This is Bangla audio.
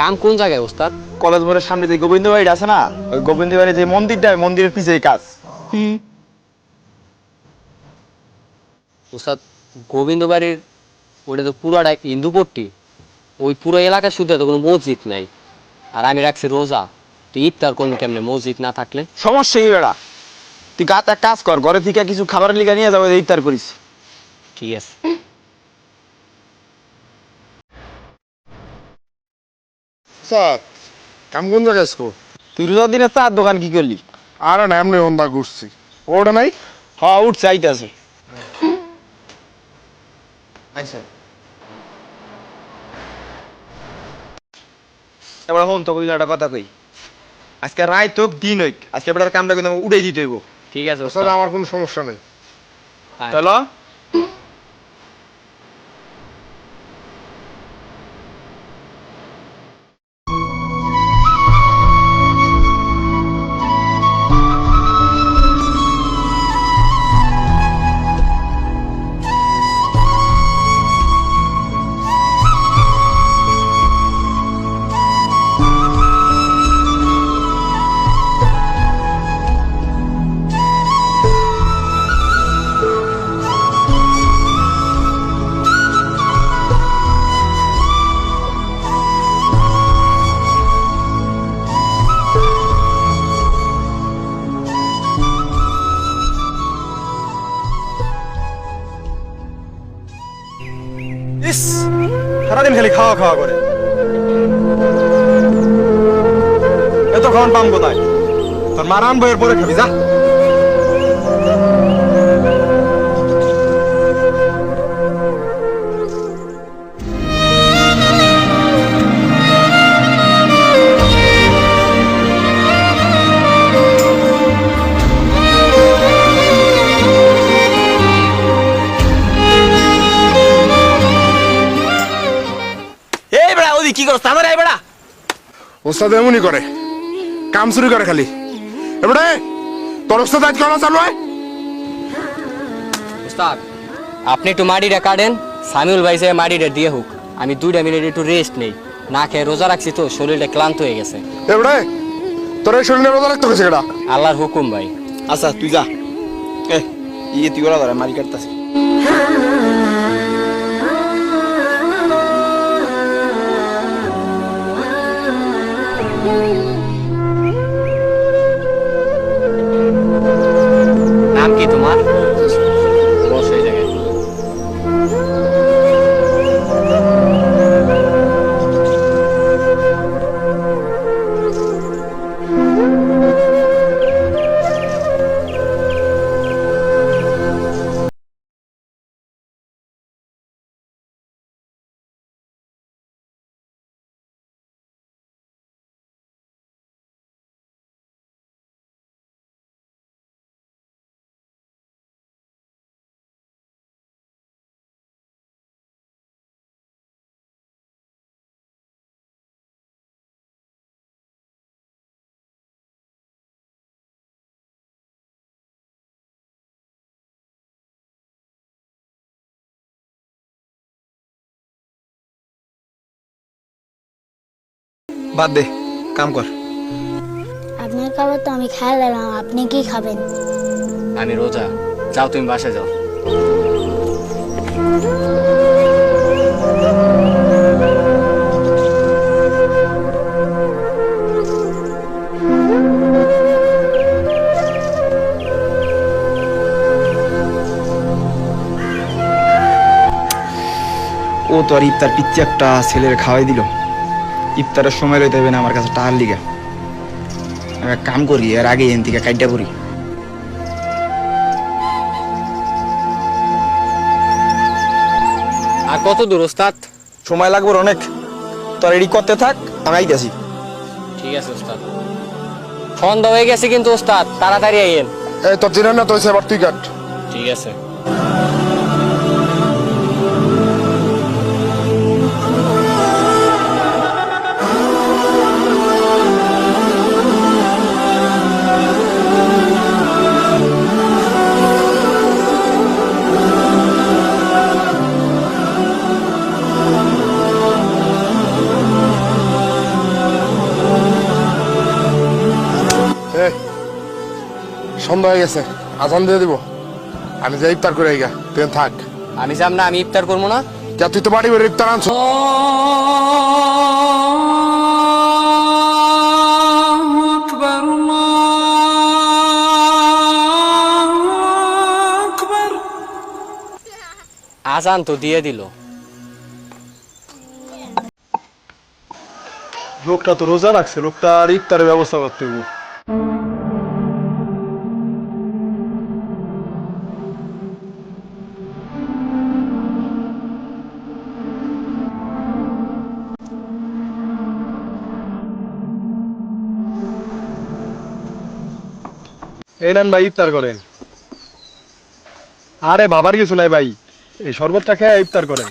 কাম কোন জায়গায় ওস্তাদ? কলেজ মোড়ের সামনে যে গোবিন্দ বাড়িটা আছে না ওই গোবিন্দ বাড়ির যে মন্দিরটা মন্দিরের পিছে কাজ। ওস্তাদ গোবিন্দ বাড়ির ওটা তো পুরাটা হিন্দুপট্টি ওই পুরো এলাকা শুধু তো কোনো মসজিদ নাই। আর আমি রাখছি রোজা। তো ইফতার করব কেমনে মসজিদ না থাকলে? সমস্যা কি বেড়া? তুই গাত এক কাজ কর ঘরে থেকে কিছু খাবারের লিগা নিয়ে যাব ইফতার করিস। ঠিক আছে। কাম কোন জায়গায় আছো তুই রোজার দিনে চার দোকান কি করলি? আরে না এমনি অন্দা ঘুরছি। ওটা নাই? হ্যাঁ উঠছে আইতাছে। আচ্ছা এবার হন তোকে একটা কথা কই। আজকে রায় তোক দিন হইক আজকে বেটার কামটা কিন্তু দিতে হইব। ঠিক আছে আমার কোনো সমস্যা নেই। আয়। চলো সারাদিন খালি খাওয়া খাওয়া করে। এতক্ষণ পাম কোথায়? তোর মারান বইয়ের পরে খাবি যা। বেড়া ওদি কি করছ তাদের এই বেড়া। ওস্তাদ এমনই করে কাম চুরি করে খালি। এবারে তোর ওস্তাদ আজ কেন চালু হয় ওস্তাদ আপনি একটু কাটেন সামিউল ভাই সাহেব মাটিটা দিয়ে হোক আমি দুইটা মিনিট একটু রেস্ট নেই। না খেয়ে রোজা রাখছি তো শরীরটা ক্লান্ত হয়ে গেছে। এবারে তোর এই শরীরে রোজা রাখতে এটা আল্লাহর হুকুম ভাই। আচ্ছা তুই যা। এ ইয়ে তুই ওরা ধরে মারি কাটতাছি বাদ দে কাম কর। আপনার খাবার তো আমি খাই দিলাম আপনি কি খাবেন? আমি রোজা। যাও তুমি বাসায় যাও। ও তো আর ইফতার পিচ্ছি একটা ছেলের খাওয়াই দিল। ইফতারের সময় লইতে হবে না আমার কাছে টাহার লিগা। আমি কাম করি এর আগে এন থেকে কাইটা পড়ি আর কত দূর ওস্তাদ? সময় লাগবে অনেক। তোর রেডি করতে থাক আমি আইতাছি। ঠিক আছে ওস্তাদ। সন্ধ্যা হয়ে গেছে কিন্তু ওস্তাদ তাড়াতাড়ি আইয়েন। এই তোর চিনেন না তো এবার তুই কাট। ঠিক আছে। সন্ধ্যা হয়ে গেছে আজান দিয়ে দিব। আমি যাই ইফতার করে আইগা তুই থাক। আমি চাম না আমি ইফতার করব না। কে তুই তো বাড়ি বেড়ে ইফতার আনছো। আজান তো দিয়ে দিল। লোকটা তো রোজা রাখছে লোকটা আর ইফতারের ব্যবস্থা করতে হবে এই নেন ভাই, ইফতার করেন। আরে, বাবার কিছু নাই ভাই। এই শরবতটা খেয়ে ইফতার করেন।